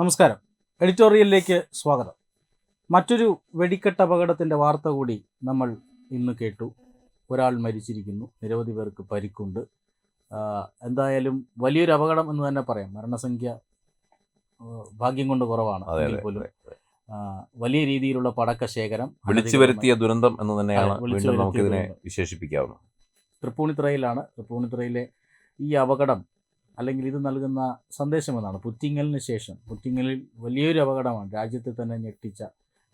നമസ്കാരം. എഡിറ്റോറിയലിലേക്ക് സ്വാഗതം. മറ്റൊരു വെടിക്കെട്ട് അപകടത്തിന്റെ വാർത്ത കൂടി നമ്മൾ ഇന്ന് കേട്ടു. ഒരാൾ മരിച്ചിരിക്കുന്നു. നിരവധി പേർക്ക് പരിക്കുണ്ട്. എന്തായാലും വലിയൊരു അപകടം എന്ന് തന്നെ പറയാം. മരണസംഖ്യ ഭാഗ്യം കൊണ്ട് കുറവാണ്. പോലും. വലിയ രീതിയിലുള്ള പടക്ക ശേഖരം വിളിച്ചു വരുത്തിയ ദുരന്തം എന്ന് തന്നെയാണ് വീണ്ടും നമുക്കിതിനെ വിശേഷിപ്പിക്കാവുന്നത്. തൃപ്പൂണിത്തുറയിലാണ്. തൃപ്പൂണിത്തുറയിലെ ഈ അപകടം അല്ലെങ്കിൽ ഇത് നൽകുന്ന സന്ദേശം എന്നാണ്. പുറ്റിങ്ങലിന് ശേഷം പുറ്റിങ്ങലിൽ വലിയൊരു അപകടമാണ്. രാജ്യത്തെ തന്നെ ഞെട്ടിച്ച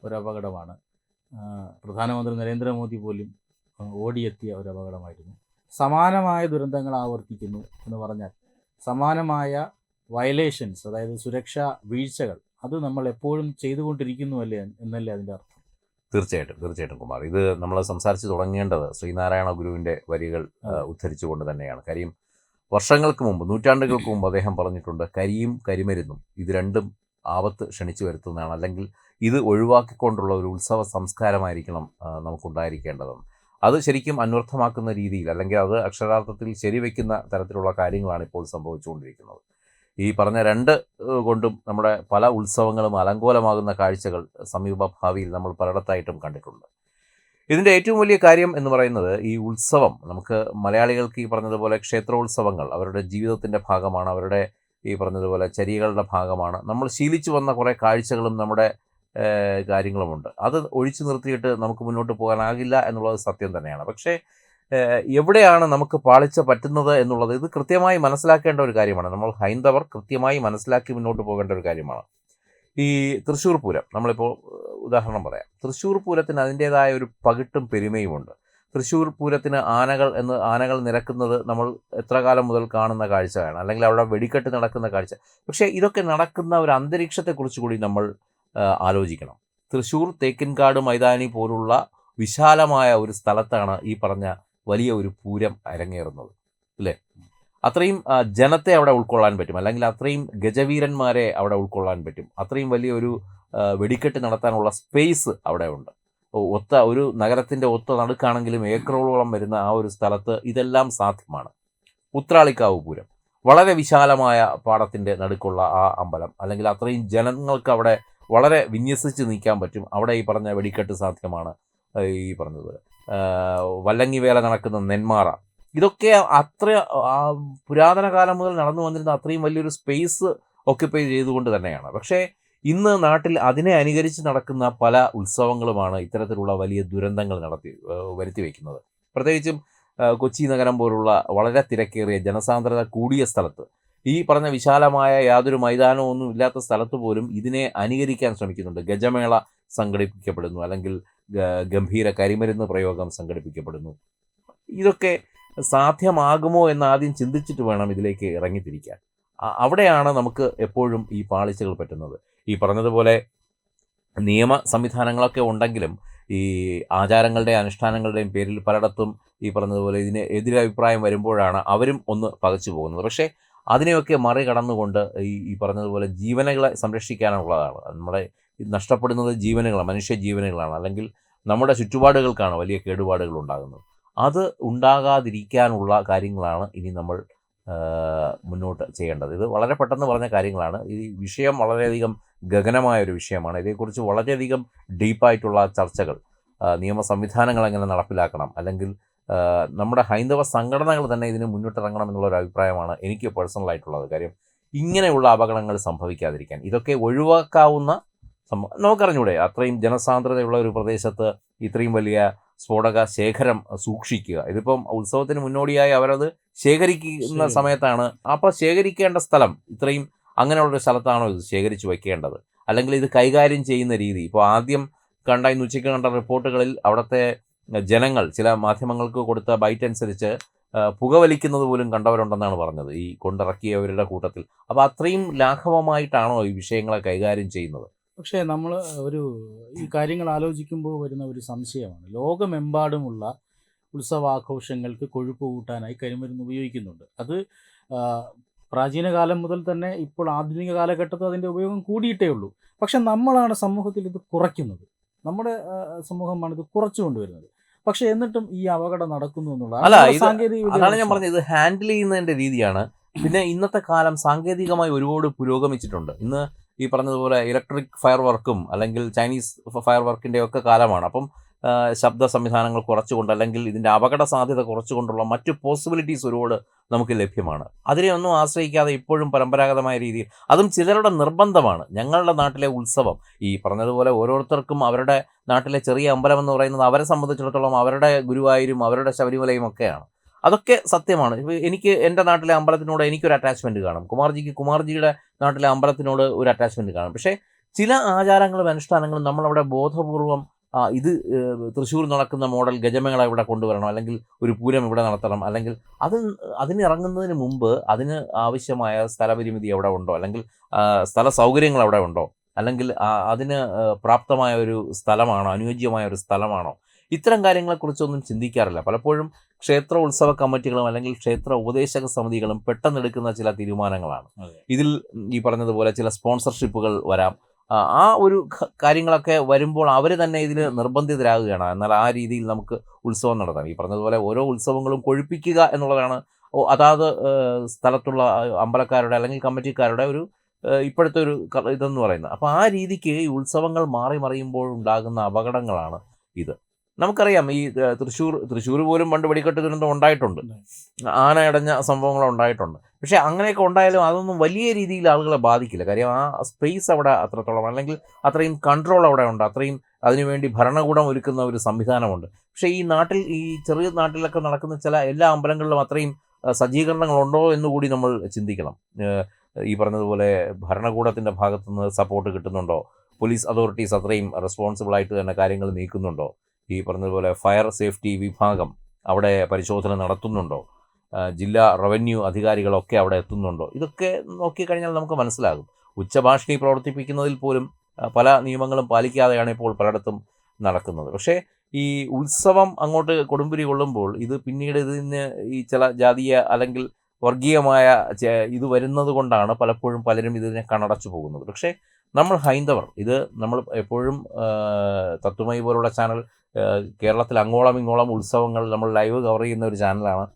ഒരു അപകടമാണ്. പ്രധാനമന്ത്രി നരേന്ദ്രമോദി പോലും ഓടിയെത്തിയ ഒരു അപകടമായിരുന്നു. സമാനമായ ദുരന്തങ്ങൾ ആവർത്തിക്കുന്നു എന്ന് പറഞ്ഞാൽ സമാനമായ വയലേഷൻസ് അതായത് സുരക്ഷാ വീഴ്ചകൾ അത് നമ്മൾ എപ്പോഴും ചെയ്തുകൊണ്ടിരിക്കുന്നു അല്ലേ എന്നല്ലേ അതിന്റെ അർത്ഥം? തീർച്ചയായിട്ടും തീർച്ചയായിട്ടും കുമാർ. ഇത് നമ്മൾ സംസാരിച്ച് തുടങ്ങേണ്ടത് ശ്രീനാരായണ ഗുരുവിന്റെ വരികൾ ഉദ്ധരിച്ചുകൊണ്ട് തന്നെയാണ്. കാര്യം വർഷങ്ങൾക്ക് മുമ്പ് നൂറ്റാണ്ടുകൾക്ക് മുമ്പ് അദ്ദേഹം പറഞ്ഞിട്ടുണ്ട് കരിയും കരിമരുന്നും ഇത് രണ്ടും ആപത്ത് ക്ഷണിച്ചു വരുത്തുന്നതാണ്. അല്ലെങ്കിൽ ഇത് ഒഴിവാക്കിക്കൊണ്ടുള്ള ഒരു ഉത്സവ സംസ്കാരമായിരിക്കണം നമുക്കുണ്ടായിരിക്കേണ്ടതും. അത് ശരിക്കും അന്വർത്ഥമാക്കുന്ന രീതിയിൽ അല്ലെങ്കിൽ അത് അക്ഷരാർത്ഥത്തിൽ ശരിവെക്കുന്ന തരത്തിലുള്ള കാര്യങ്ങളാണ് ഇപ്പോൾ സംഭവിച്ചുകൊണ്ടിരിക്കുന്നത്. ഈ പറഞ്ഞ രണ്ട് കൊണ്ടും നമ്മുടെ പല ഉത്സവങ്ങളും അലങ്കോലമാകുന്ന കാഴ്ചകൾ സമീപഭാവിയിൽ നമ്മൾ പലയിടത്തായിട്ടും കണ്ടിട്ടുണ്ട്. ഇതിന്റെ ഏറ്റവും വലിയ കാര്യം എന്ന് പറയുന്നത് ഈ ഉത്സവം. നമുക്ക് മലയാളികൾക്ക് ഈ പറഞ്ഞതുപോലെ ക്ഷേത്രോത്സവങ്ങൾ അവരുടെ ജീവിതത്തിന്റെ ഭാഗമാണ് അവരുടെ ഈ പറഞ്ഞതുപോലെ ചരികളുടെ ഭാഗമാണ്. നമ്മൾ ശീലിച്ചു വന്ന കുറേ കാഴ്ചകളും നമ്മുടെ കാര്യങ്ങളുമുണ്ട്. അത് ഒഴിച്ചു നിർത്തിയിട്ട് നമുക്ക് മുന്നോട്ട് പോകാനാകില്ല എന്നുള്ളത് സത്യം തന്നെയാണ്. പക്ഷേ എവിടെയാണ് നമുക്ക് പാളിച്ച പറ്റുന്നത് എന്നുള്ളത് ഇത് കൃത്യമായി മനസ്സിലാക്കേണ്ട ഒരു കാര്യമാണ്. നമ്മൾ ഹൈന്ദവർ കൃത്യമായി മനസ്സിലാക്കി മുന്നോട്ട് പോകേണ്ട ഒരു കാര്യമാണ്. ഈ തൃശ്ശൂർ പൂരം നമ്മളിപ്പോൾ ഉദാഹരണം പറയാം. തൃശ്ശൂർ പൂരത്തിന് അതിന്റേതായ ഒരു പകിട്ടും പെരുമയുമുണ്ട് തൃശ്ശൂർ പൂരത്തിന് ആനകൾ എന്ന് ആനകൾ നിരക്കുന്നത് നമ്മൾ എത്ര കാലം മുതൽ കാണുന്ന കാഴ്ചയാണ്. അല്ലെങ്കിൽ അവിടെ വെടിക്കെട്ട് നടക്കുന്ന കാഴ്ച. പക്ഷേ ഇതൊക്കെ നടക്കുന്ന ഒരു അന്തരീക്ഷത്തെക്കുറിച്ച് കൂടി നമ്മൾ ആലോചിക്കണം. തൃശ്ശൂർ തേക്കിൻകാട് മൈതാനി പോലുള്ള വിശാലമായ ഒരു സ്ഥലത്താണ് ഈ പറഞ്ഞ വലിയ ഒരു പൂരം അരങ്ങേറുന്നത്. അല്ലേ? അത്രയും ജനത്തെ അവിടെ ഉൾക്കൊള്ളാൻ പറ്റും. അല്ലെങ്കിൽ അത്രയും ഗജവീരന്മാരെ അവിടെ ഉൾക്കൊള്ളാൻ പറ്റും. അത്രയും വലിയൊരു വെടിക്കെട്ട് നടത്താനുള്ള സ്പേസ് അവിടെ ഉണ്ട്. ഒത്ത ഒരു നഗരത്തിന്റെ ഒത്ത നടുക്കാണെങ്കിലും ഏക്കറോളോളം വരുന്ന ആ ഒരു സ്ഥലത്ത് ഇതെല്ലാം സാധ്യമാണ്. ഉത്രാളിക്കാവ് പൂരം. വളരെ വിശാലമായ പാടത്തിന്റെ നടുക്കുള്ള ആ അമ്പലം. അല്ലെങ്കിൽ അത്രയും ജനങ്ങൾക്ക് അവിടെ വളരെ വിന്യസിച്ച് നീക്കാൻ പറ്റും. അവിടെ ഈ പറഞ്ഞ വെടിക്കെട്ട് സാധ്യമാണ് ഈ പറഞ്ഞത്. വല്ലങ്ങിവേല വല്ലങ്ങി വേല നടക്കുന്ന നെന്മാറ. ഇതൊക്കെ അത്ര പുരാതന കാലം മുതൽ നടന്നു വന്നിരുന്ന അത്രയും വലിയൊരു സ്പേസ് ഓക്യുപ്പൈ ചെയ്തുകൊണ്ട് തന്നെയാണ്. പക്ഷേ ഇന്ന് നാട്ടിൽ അതിനെ അനുകരിച്ച് നടക്കുന്ന പല ഉത്സവങ്ങളുമാണ് ഇത്തരത്തിലുള്ള വലിയ ദുരന്തങ്ങൾ നടത്തി വരുത്തി വയ്ക്കുന്നത് പ്രത്യേകിച്ചും കൊച്ചി നഗരം പോലുള്ള വളരെ തിരക്കേറിയ ജനസാന്ദ്രത കൂടിയ സ്ഥലത്ത്. ഈ പറഞ്ഞ വിശാലമായ യാതൊരു മൈതാനവും ഒന്നും ഇല്ലാത്ത സ്ഥലത്ത് പോലും ഇതിനെ അനുകരിക്കാൻ ശ്രമിക്കുന്നുണ്ട്. ഗജമേള സംഘടിപ്പിക്കപ്പെടുന്നു അല്ലെങ്കിൽ ഗംഭീര കരിമരുന്ന് പ്രയോഗം സംഘടിപ്പിക്കപ്പെടുന്നു. ഇതൊക്കെ സാധ്യമാകുമോ എന്ന് ആദ്യം ചിന്തിച്ചിട്ട് വേണം ഇതിലേക്ക് ഇറങ്ങിത്തിരിക്കാൻ. അവിടെയാണ് നമുക്ക് എപ്പോഴും ഈ പാളിച്ചകൾ പറ്റുന്നത്. ഈ പറഞ്ഞതുപോലെ നിയമ സംവിധാനങ്ങളൊക്കെ ഉണ്ടെങ്കിലും ഈ ആചാരങ്ങളുടെയും അനുഷ്ഠാനങ്ങളുടെയും പേരിൽ പലയിടത്തും ഈ പറഞ്ഞതുപോലെ ഇതിന് എതിരഭിപ്രായം വരുമ്പോഴാണ് അവരും ഒന്ന് പകച്ചു പോകുന്നത്. പക്ഷേ അതിനെയൊക്കെ മറികടന്നുകൊണ്ട് ഈ ഈ പറഞ്ഞതുപോലെ ജീവനുകളെ സംരക്ഷിക്കാനുള്ളതാണ്. നമ്മുടെ നഷ്ടപ്പെടുന്നത് ജീവനുകളാണ് മനുഷ്യ ജീവനുകളാണ്. അല്ലെങ്കിൽ നമ്മുടെ ചുറ്റുപാടുകൾക്കാണ് വലിയ കേടുപാടുകൾ ഉണ്ടാകുന്നത്. അത് ഉണ്ടാകാതിരിക്കാനുള്ള കാര്യങ്ങളാണ് ഇനി നമ്മൾ മുന്നോട്ട് ചെയ്യേണ്ടത്. ഇത് വളരെ പെട്ടെന്ന് പറഞ്ഞ കാര്യങ്ങളാണ്. ഈ വിഷയം വളരെയധികം ഗഗനമായ ഒരു വിഷയമാണ്. ഇതേക്കുറിച്ച് വളരെയധികം ഡീപ്പായിട്ടുള്ള ചർച്ചകൾ നിയമ സംവിധാനങ്ങൾ എങ്ങനെ നടപ്പിലാക്കണം അല്ലെങ്കിൽ നമ്മുടെ ഹൈന്ദവ സംഘടനകൾ തന്നെ ഇതിന് മുന്നിട്ടിറങ്ങണം എന്നുള്ള ഒരു അഭിപ്രായമാണ് എനിക്ക് പേഴ്സണലായിട്ടുള്ളത്. കാര്യം ഇങ്ങനെയുള്ള അപകടങ്ങൾ സംഭവിക്കാതിരിക്കാൻ ഇതൊക്കെ ഒഴിവാക്കാവുന്ന നമുക്കറിഞ്ഞൂടെ അത്രയും ജനസാന്ദ്രതയുള്ള ഒരു പ്രദേശത്ത് ഇത്രയും വലിയ സ്ഫോടക ശേഖരം സൂക്ഷിക്കുക. ഇതിപ്പം ഉത്സവത്തിന് മുന്നോടിയായി അവരത് ശേഖരിക്കുന്ന സമയത്താണ്. അപ്പോൾ ശേഖരിക്കേണ്ട സ്ഥലം ഇത്രയും അങ്ങനെയുള്ള സ്ഥലത്താണോ ഇത് ശേഖരിച്ചു വെക്കേണ്ടത് അല്ലെങ്കിൽ ഇത് കൈകാര്യം ചെയ്യുന്ന രീതി? ഇപ്പോൾ ആദ്യം കണ്ട ഇന്ന് ഉച്ചയ്ക്ക് കണ്ട റിപ്പോർട്ടുകളിൽ അവിടുത്തെ ജനങ്ങൾ ചില മാധ്യമങ്ങൾക്ക് കൊടുത്ത ബൈറ്റ് അനുസരിച്ച് പുകവലിക്കുന്നത് പോലും കണ്ടവരുണ്ടെന്നാണ് പറഞ്ഞത് ഈ കൊണ്ടിറക്കിയവരുടെ കൂട്ടത്തിൽ. അപ്പോൾ അത്രയും ലാഘവമായിട്ടാണോ ഈ വിഷയങ്ങളെ കൈകാര്യം ചെയ്യുന്നത്? പക്ഷേ നമ്മൾ ഒരു ഈ കാര്യങ്ങൾ ആലോചിക്കുമ്പോൾ വരുന്ന ഒരു സംശയമാണ്. ലോകമെമ്പാടുമുള്ള ഉത്സവാഘോഷങ്ങൾക്ക് കൊഴുപ്പ് കൂട്ടാനായി കരിമരുന്ന് ഉപയോഗിക്കുന്നുണ്ട്. അത് പ്രാചീന കാലം മുതൽ തന്നെ ഇപ്പോൾ ആധുനിക കാലഘട്ടത്തിൽ അതിന്റെ ഉപയോഗം കൂടിയിട്ടേ ഉള്ളൂ. പക്ഷെ നമ്മളാണ് സമൂഹത്തിൽ ഇത് കുറയ്ക്കുന്നത്. നമ്മുടെ സമൂഹമാണ് ഇത് കുറച്ചു കൊണ്ടുവരുന്നത്. പക്ഷെ എന്നിട്ടും ഈ അപകടം നടക്കുന്നു എന്നുള്ളതാണ് അതാണ് ഞാൻ പറഞ്ഞത്. ഇത് ഹാൻഡിൽ ചെയ്യുന്നതിന്റെ രീതിയാണ്. പിന്നെ ഇന്നത്തെ കാലം സാങ്കേതികമായി ഒരുപാട് പുരോഗമിച്ചിട്ടുണ്ട്. ഇന്ന് ഈ പറഞ്ഞതുപോലെ ഇലക്ട്രിക് ഫയർ വർക്കും അല്ലെങ്കിൽ ചൈനീസ് ഫയർ വർക്കിന്റെ ഒക്കെ കാലമാണ്. അപ്പം ശബ്ദ സംവിധാനങ്ങൾ കുറച്ചുകൊണ്ട് അല്ലെങ്കിൽ ഇതിന്റെ അപകട സാധ്യത കുറച്ചുകൊണ്ടുള്ള മറ്റ് പോസിബിലിറ്റീസ് ഒരുപാട് നമുക്ക് ലഭ്യമാണ്. അതിനെ ഒന്നും ആശ്രയിക്കാതെ ഇപ്പോഴും പരമ്പരാഗതമായ രീതിയിൽ അതും ചിലരുടെ നിർബന്ധമാണ്. ഞങ്ങളുടെ നാട്ടിലെ ഉത്സവം ഈ പറഞ്ഞതുപോലെ ഓരോരുത്തർക്കും അവരുടെ നാട്ടിലെ ചെറിയ അമ്പലം എന്ന് പറയുന്നത് അവരെ സംബന്ധിച്ചിടത്തോളം അവരുടെ ഗുരുവായൂരും അവരുടെ ശബരിമലയും ഒക്കെയാണ്. അതൊക്കെ സത്യമാണ്. എനിക്ക് എന്റെ നാട്ടിലെ അമ്പലത്തിനോട് എനിക്കൊരു അറ്റാച്ച്മെന്റ് കാണും. കുമാർജിക്ക് കുമാർജിയുടെ നാട്ടിലെ അമ്പലത്തിനോട് ഒരു അറ്റാച്ച്മെന്റ് കാണും. പക്ഷേ ചില ആചാരങ്ങളും അനുഷ്ഠാനങ്ങളും നമ്മളവിടെ ബോധപൂർവം ഇത് തൃശ്ശൂർ നടക്കുന്ന മോഡൽ ഗജമേള ഇവിടെ കൊണ്ടുവരണം അല്ലെങ്കിൽ ഒരു പൂരം ഇവിടെ നടത്തണം അല്ലെങ്കിൽ അത് അതിനിറങ്ങുന്നതിന് മുമ്പ് അതിന് ആവശ്യമായ സ്ഥലപരിമിതി അവിടെ ഉണ്ടോ? അല്ലെങ്കിൽ സ്ഥല സൗകര്യങ്ങൾ അവിടെ ഉണ്ടോ? അല്ലെങ്കിൽ അതിന് പ്രാപ്തമായ ഒരു സ്ഥലമാണോ? അനുയോജ്യമായ ഒരു സ്ഥലമാണോ? ഇത്തരം കാര്യങ്ങളെക്കുറിച്ചൊന്നും ചിന്തിക്കാറില്ല. പലപ്പോഴും ക്ഷേത്ര ഉത്സവ കമ്മിറ്റികളും അല്ലെങ്കിൽ ക്ഷേത്ര ഉപദേശക സമിതികളും പെട്ടെന്നെടുക്കുന്ന ചില തീരുമാനങ്ങളാണ്. ഇതിൽ ഈ പറഞ്ഞതുപോലെ ചില സ്പോൺസർഷിപ്പുകൾ വരാം. ആ, ഒരു കാര്യങ്ങളൊക്കെ വരുമ്പോൾ അവർ തന്നെ ഇതിൽ നിർബന്ധിതരാകുകയാണ്. എന്നാൽ ആ രീതിയിൽ നമുക്ക് ഉത്സവം നടത്താം. ഈ പറഞ്ഞതുപോലെ ഓരോ ഉത്സവങ്ങളും കൊഴുപ്പിക്കുക എന്നുള്ളതാണ്. അതാത് സ്ഥലത്തുള്ള അമ്പലക്കാരുടെ അല്ലെങ്കിൽ കമ്മിറ്റിക്കാരുടെ ഒരു ഇപ്പോഴത്തെ ഒരു ഇതെന്ന് പറയുന്നത്. അപ്പോൾ ആ രീതിക്ക് ഈ ഉത്സവങ്ങൾ മാറി മറിയുമ്പോൾ ഉണ്ടാകുന്ന അപകടങ്ങളാണ് ഇത്. നമുക്കറിയാം ഈ തൃശ്ശൂർ തൃശ്ശൂർ പോലും പണ്ട് വെടിക്കെട്ട് ദുരന്തം ഉണ്ടായിട്ടുണ്ട്. ആന അടഞ്ഞ സംഭവങ്ങൾ ഉണ്ടായിട്ടുണ്ട്. പക്ഷേ അങ്ങനെയൊക്കെ ഉണ്ടായാലും അതൊന്നും വലിയ രീതിയിൽ ആളുകളെ ബാധിക്കില്ല. കാര്യം ആ സ്പേസ് അവിടെ അത്രത്തോളം അല്ലെങ്കിൽ അത്രയും കൺട്രോൾ അവിടെ ഉണ്ട്. അത്രയും അതിനുവേണ്ടി ഭരണകൂടം ഒരുക്കുന്ന ഒരു സംവിധാനമുണ്ട്. പക്ഷേ ഈ നാട്ടിൽ ഈ ചെറിയ നാട്ടിലൊക്കെ നടക്കുന്ന ചില എല്ലാ അമ്പലങ്ങളിലും അത്രയും സജ്ജീകരണങ്ങളുണ്ടോ എന്ന് കൂടി നമ്മൾ ചിന്തിക്കണം. ഈ പറഞ്ഞതുപോലെ ഭരണകൂടത്തിന്റെ ഭാഗത്തുനിന്ന് സപ്പോർട്ട് കിട്ടുന്നുണ്ടോ? പോലീസ് അതോറിറ്റീസ് അത്രയും റെസ്പോൺസിബിൾ ആയിട്ട് തന്നെ കാര്യങ്ങൾ നീക്കുന്നുണ്ടോ? ഈ പറഞ്ഞതുപോലെ ഫയർ സേഫ്റ്റി വിഭാഗം അവിടെ പരിശോധന നടത്തുന്നുണ്ടോ? ജില്ലാ റവന്യൂ അധികാരികളൊക്കെ അവിടെ എത്തുന്നുണ്ടോ? ഇതൊക്കെ നോക്കിക്കഴിഞ്ഞാൽ നമുക്ക് മനസ്സിലാകും. ഉച്ചഭാഷണി പ്രവർത്തിപ്പിക്കുന്നതിൽ പോലും പല നിയമങ്ങളും പാലിക്കാതെയാണ് ഇപ്പോൾ പലയിടത്തും നടക്കുന്നത്. പക്ഷേ ഈ ഉത്സവം അങ്ങോട്ട് കൊടുമ്പിരി കൊള്ളുമ്പോൾ ഇത് പിന്നീട് ഇതിന് ഈ ചില ജാതീയ അല്ലെങ്കിൽ വർഗീയമായ ഇത് വരുന്നത് കൊണ്ടാണ് പലപ്പോഴും പലരും ഇതിനെ കണടച്ചു പോകുന്നത്. പക്ഷേ നമ്മൾ ഹൈന്ദവർ. ഇത് നമ്മൾ എപ്പോഴും തത്വമയി പോലുള്ള ചാനൽ കേരളത്തിൽ അങ്ങോളം ഇങ്ങോളം ഉത്സവങ്ങൾ നമ്മൾ ലൈവ് കവർ ചെയ്യുന്ന ഒരു ചാനലാണ്.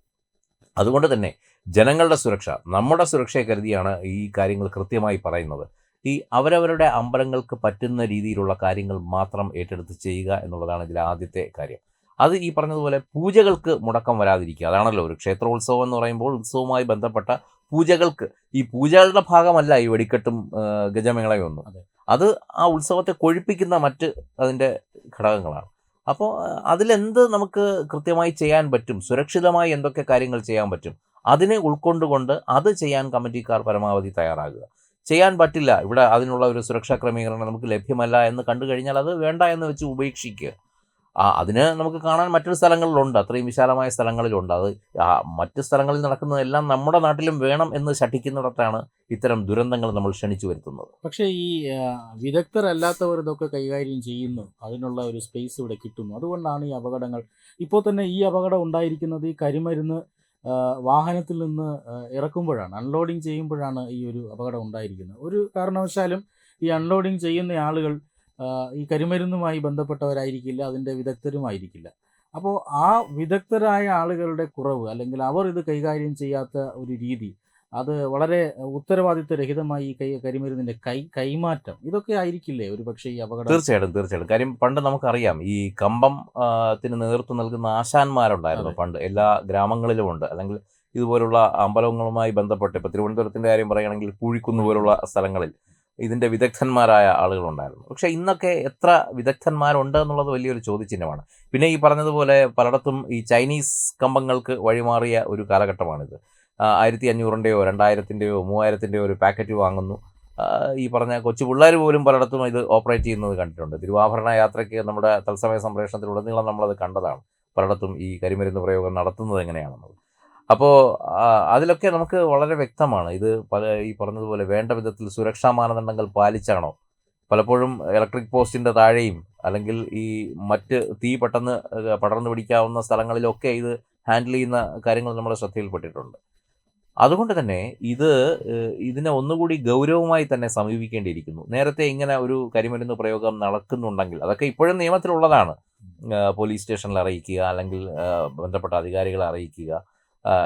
അതുകൊണ്ട് തന്നെ ജനങ്ങളുടെ സുരക്ഷ നമ്മുടെ സുരക്ഷയെ കരുതിയാണ് ഈ കാര്യങ്ങൾ കൃത്യമായി പറയുന്നത്. ഈ അവരവരുടെ അമ്പലങ്ങൾക്ക് പറ്റുന്ന രീതിയിലുള്ള കാര്യങ്ങൾ മാത്രം ഏറ്റെടുത്ത് ചെയ്യുക എന്നുള്ളതാണ് ഇതിലെ ആദ്യത്തെ കാര്യം. അത് ഈ പറഞ്ഞതുപോലെ പൂജകൾക്ക് മുടക്കം വരാതിരിക്കുക. അതാണല്ലോ ഒരു ക്ഷേത്രോത്സവം എന്ന് പറയുമ്പോൾ ഉത്സവവുമായി ബന്ധപ്പെട്ട പൂജകൾക്ക് ഈ പൂജകളുടെ ഭാഗമല്ല ഈ വെടിക്കെട്ടും ഗജമേളയും ഒന്നും. അത്. ആ ഉത്സവത്തെ കൊഴിപ്പിക്കുന്ന മറ്റ് അതിന്റെ ഘടകങ്ങളാണ്. അപ്പോൾ അതിലെന്ത് നമുക്ക് കൃത്യമായി ചെയ്യാൻ പറ്റും? സുരക്ഷിതമായി എന്തൊക്കെ കാര്യങ്ങൾ ചെയ്യാൻ പറ്റും? അതിനെ ഉൾക്കൊണ്ടുകൊണ്ട് അത് ചെയ്യാൻ കമ്മിറ്റിക്കാർ പരമാവധി തയ്യാറാകുക. ചെയ്യാൻ പറ്റില്ല. ഇവിടെ അതിനുള്ള ഒരു സുരക്ഷാ ക്രമീകരണം നമുക്ക് ലഭ്യമല്ല എന്ന് കണ്ടു കഴിഞ്ഞാൽ അത് വേണ്ട എന്ന് വെച്ച് ഉപേക്ഷിക്കുക. ആ അതിന് നമുക്ക് കാണാൻ മറ്റൊരു സ്ഥലങ്ങളിലുണ്ട്. അത്രയും വിശാലമായ സ്ഥലങ്ങളിലുണ്ട്. അത് മറ്റ് സ്ഥലങ്ങളിൽ നടക്കുന്നതെല്ലാം നമ്മുടെ നാട്ടിലും വേണം എന്ന് ശഠിക്കുന്നിടത്താണ് ഇത്തരം ദുരന്തങ്ങൾ നമ്മൾ ക്ഷണിച്ചു വരുത്തുന്നത്. പക്ഷേ ഈ വിദഗ്ധർ അല്ലാത്തവർ ഇതൊക്കെ കൈകാര്യം ചെയ്യുന്നു. അതിനുള്ള ഒരു സ്പേസ് ഇവിടെ കിട്ടുന്നു. അതുകൊണ്ടാണ് ഈ അപകടങ്ങൾ. ഇപ്പോൾ തന്നെ ഈ അപകടം ഉണ്ടായിരിക്കുന്നത് ഈ കരിമരുന്ന് വാഹനത്തിൽ നിന്ന് ഇറക്കുമ്പോഴാണ്. അൺലോഡിങ് ചെയ്യുമ്പോഴാണ് ഈ ഒരു അപകടം ഉണ്ടായിരിക്കുന്നത്. ഒരു കാരണവശാലും ഈ അൺലോഡിങ് ചെയ്യുന്ന ആളുകൾ ഈ കരിമരുന്നുമായി ബന്ധപ്പെട്ടവരായിരിക്കില്ല അതിന്റെ വിദഗ്ധരുമായിരിക്കില്ല. അപ്പോൾ ആ വിദഗ്ധരായ ആളുകളുടെ കുറവ് അല്ലെങ്കിൽ അവർ ഇത് കൈകാര്യം ചെയ്യാത്ത ഒരു രീതി അത് വളരെ ഉത്തരവാദിത്വരഹിതമായി ഈ കൈ കരിമരുന്നിന്റെ കൈ കൈമാറ്റം ഇതൊക്കെ ആയിരിക്കില്ലേ ഒരു പക്ഷേ ഈ അപകടം? തീർച്ചയായിട്ടും തീർച്ചയായിട്ടും. കാര്യം പണ്ട് നമുക്കറിയാം ഈ കമ്പം ത്തിന് നേതൃത്വം നൽകുന്ന ആശാന്മാരുണ്ടായിരുന്നു പണ്ട്. എല്ലാ ഗ്രാമങ്ങളിലും ഉണ്ട്. അല്ലെങ്കിൽ ഇതുപോലുള്ള അമ്പലങ്ങളുമായി ബന്ധപ്പെട്ട് ഇപ്പോൾ തിരുവനന്തപുരത്തിന്റെ കാര്യം പറയുകയാണെങ്കിൽ പൂഴിക്കുന്ന് പോലുള്ള സ്ഥലങ്ങളിൽ ഇതിന്റെ വിദഗ്ധന്മാരായ ആളുകളുണ്ടായിരുന്നു. പക്ഷേ ഇന്നൊക്കെ എത്ര വിദഗ്ധന്മാരുണ്ട് എന്നുള്ളത് വലിയൊരു ചോദ്യചിഹ്നമാണ്. പിന്നെ ഈ പറഞ്ഞതുപോലെ പലയിടത്തും ഈ ചൈനീസ് കമ്പങ്ങൾക്ക് വഴിമാറിയ ഒരു കാലഘട്ടമാണിത്. ആയിരത്തി അഞ്ഞൂറിന്റെയോ രണ്ടായിരത്തിന്റെയോ മൂവായിരത്തിന്റെയോ ഒരു പാക്കറ്റ് വാങ്ങുന്നു. ഈ പറഞ്ഞ കൊച്ചു പിള്ളേർ പോലും പലയിടത്തും ഇത് ഓപ്പറേറ്റ് ചെയ്യുന്നത് കണ്ടിട്ടുണ്ട്. തിരുവാഭരണ യാത്രയ്ക്ക് നമ്മുടെ തത്സമയ സംപ്രേഷണത്തിലുടനീളം നമ്മളത് കണ്ടതാണ്. പലയിടത്തും ഈ കരിമരുന്ന് പ്രയോഗം നടത്തുന്നത് എങ്ങനെയാണെന്നത്. അപ്പോൾ അതിലൊക്കെ നമുക്ക് വളരെ വ്യക്തമാണ്. ഇത് പല ഈ പറഞ്ഞതുപോലെ വേണ്ട വിധത്തിൽ സുരക്ഷാ മാനദണ്ഡങ്ങൾ പാലിച്ചാണോ? പലപ്പോഴും ഇലക്ട്രിക് പോസ്റ്റിന്റെ താഴെയും അല്ലെങ്കിൽ ഈ മറ്റ് തീ പെട്ടെന്ന് പടർന്നു പിടിക്കാവുന്ന സ്ഥലങ്ങളിലൊക്കെ ഇത് ഹാൻഡിൽ ചെയ്യുന്ന കാര്യങ്ങൾ നമ്മുടെ ശ്രദ്ധയിൽപ്പെട്ടിട്ടുണ്ട്. അതുകൊണ്ട് തന്നെ ഇത് ഇതിനെ ഒന്നുകൂടി ഗൗരവമായി തന്നെ സമീപിക്കേണ്ടിയിരിക്കുന്നു. നേരത്തെ ഇങ്ങനെ ഒരു കരിമരുന്ന് പ്രയോഗം നടക്കുന്നുണ്ടെങ്കിൽ അതൊക്കെ ഇപ്പോഴും നിയമത്തിലുള്ളതാണ്. പോലീസ് സ്റ്റേഷനിൽ അറിയിക്കുക അല്ലെങ്കിൽ ബന്ധപ്പെട്ട അധികാരികളെ അറിയിക്കുക.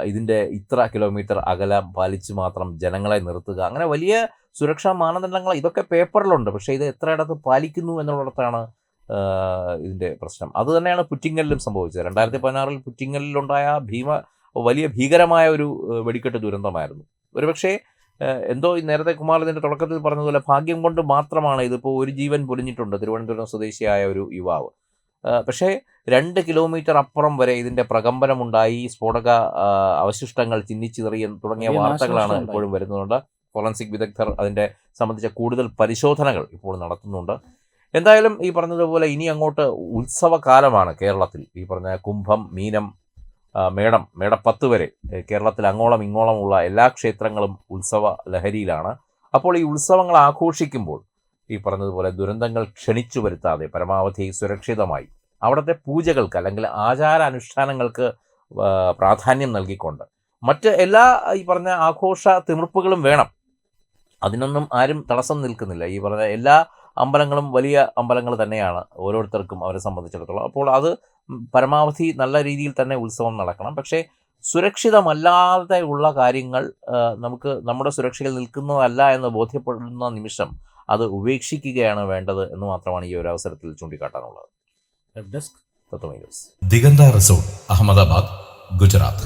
ഇതിന്റെ ഇത്ര കിലോമീറ്റർ അകലം പാലിച്ച് മാത്രം ജനങ്ങളെ നിർത്തുക. അങ്ങനെ വലിയ സുരക്ഷാ മാനദണ്ഡങ്ങൾ ഇതൊക്കെ പേപ്പറിലുണ്ട്. പക്ഷേ ഇത് എത്രയിടത്ത് പാലിക്കുന്നു എന്നുള്ളിടത്താണ് ഇതിന്റെ പ്രശ്നം. അത് തന്നെയാണ് പുറ്റിങ്ങലിലും സംഭവിച്ചത്. രണ്ടായിരത്തി പതിനാറിൽ പുറ്റിങ്ങലിലുണ്ടായ ഭീമ വലിയ ഭീകരമായ ഒരു വെടിക്കെട്ട് ദുരന്തമായിരുന്നു. ഒരുപക്ഷേ എന്തോ നേരത്തെ കുമാർ ഇതിന്റെ തുടക്കത്തിൽ പറഞ്ഞതുപോലെ ഭാഗ്യം കൊണ്ട് മാത്രമാണ് ഇതിപ്പോൾ ഒരു ജീവൻ പൊലിഞ്ഞിട്ടുണ്ട്. തിരുവനന്തപുരം സ്വദേശിയായ ഒരു യുവാവ്. പക്ഷേ രണ്ട് കിലോമീറ്റർ അപ്പുറം വരെ ഇതിന്റെ പ്രകമ്പനമുണ്ടായി. സ്ഫോടക അവശിഷ്ടങ്ങൾ ചിന്നിച്ചിതറിയ തുടങ്ങിയ വാർത്തകളാണ് ഇപ്പോഴും വരുന്നുണ്ട്. ഫോറൻസിക് വിദഗ്ധർ അതിന്റെ സംബന്ധിച്ച കൂടുതൽ പരിശോധനകൾ ഇപ്പോൾ നടത്തുന്നുണ്ട്. എന്തായാലും ഈ പറഞ്ഞതുപോലെ ഇനി അങ്ങോട്ട് ഉത്സവകാലമാണ് കേരളത്തിൽ. ഈ പറഞ്ഞ കുംഭം മീനം മേടം മേടപ്പത്ത് വരെ കേരളത്തിൽ അങ്ങോളം ഇങ്ങോളമുള്ള എല്ലാ ക്ഷേത്രങ്ങളും ഉത്സവ ലഹരിയിലാണ്. അപ്പോൾ ഈ ഉത്സവങ്ങൾ ആഘോഷിക്കുമ്പോൾ ഈ പറഞ്ഞതുപോലെ ദുരന്തങ്ങൾ ക്ഷണിച്ചു വരുത്താതെ പരമാവധി സുരക്ഷിതമായി അവിടുത്തെ പൂജകൾക്ക് അല്ലെങ്കിൽ ആചാരാനുഷ്ഠാനങ്ങൾക്ക് പ്രാധാന്യം നൽകിക്കൊണ്ട്. മറ്റ് എല്ലാ ഈ പറഞ്ഞ ആഘോഷ തിമിർപ്പുകളും വേണം. അതിനൊന്നും ആരും തടസ്സം നിൽക്കുന്നില്ല. ഈ പറഞ്ഞ എല്ലാ അമ്പലങ്ങളും വലിയ അമ്പലങ്ങൾ തന്നെയാണ് ഓരോരുത്തർക്കും അവരെ സംബന്ധിച്ചിടത്തോളം. അപ്പോൾ അത് പരമാവധി നല്ല രീതിയിൽ തന്നെ ഉത്സവം നടക്കണം. പക്ഷേ സുരക്ഷിതമല്ലാതെ ഉള്ള കാര്യങ്ങൾ നമുക്ക് നമ്മുടെ സുരക്ഷയിൽ നിൽക്കുന്നതല്ല എന്ന് ബോധ്യപ്പെടുന്ന നിമിഷം അത് ഉപേക്ഷിക്കുകയാണ് വേണ്ടത് എന്ന് മാത്രമാണ് ഈ ഒരു അവസരത്തിൽ ചൂണ്ടിക്കാട്ടാനുള്ളത് web desk Diganta resort Ahmedabad Gujarat.